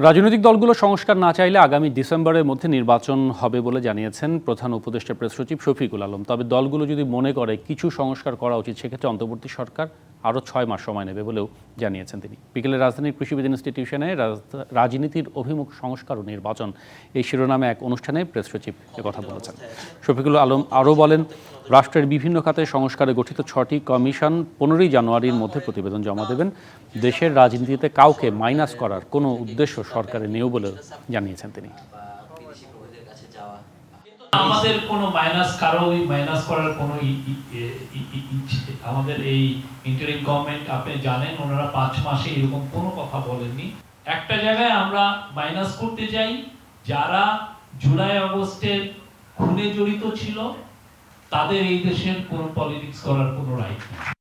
রাজনৈতিক দলগুলো সংস্কার না চাইলে আগামী ডিসেম্বরের মধ্যে নির্বাচন হবে বলে জানিয়েছেন প্রধান উপদেষ্টা প্রেস সচিব শফিকুল আলম। তবে দলগুলো যদি মনে করে কিছু সংস্কার করা উচিত, সেক্ষেত্রে অন্তর্বর্তী সরকার আরও ছয় মাস সময় নেবে বলেও জানিয়েছেন তিনি। বিকেলে রাজধানীর কৃষিবিদ ইনস্টিটিউশনে রাজ- রাজনীতির অভিমুখ সংস্কার ও নির্বাচন এই শিরোনামে এক অনুষ্ঠানে প্রেস সচিব কথা বলেছেন। শফিকুল আলম আরও বলেন রাষ্ট্রের বিভিন্ন খাতে সংস্কারে গঠিত ছটি কমিশন পনেরোই জানুয়ারির মধ্যে প্রতিবেদন জমা দেবেন। দেশের রাজনীতিতে কাউকে মাইনাস করার কোনো উদ্দেশ্য সরকারের নেই বলেও জানিয়েছেন তিনি। আমাদের কোনো মাইনাস কারও ওই মাইনাস করার কোনো আমাদের এই ইন্টারিম গভর্নমেন্ট আপনি জানেন, ওনারা পাঁচ মাসে এরকম কোনো কথা বলেননি। একটা জায়গায় আমরা মাইনাস করতে যাই যারা জুলাই আগস্টের খুনে জড়িত ছিল তাদের এই দেশের কোনো পলিটিক্স করার কোনো রাইট নেই।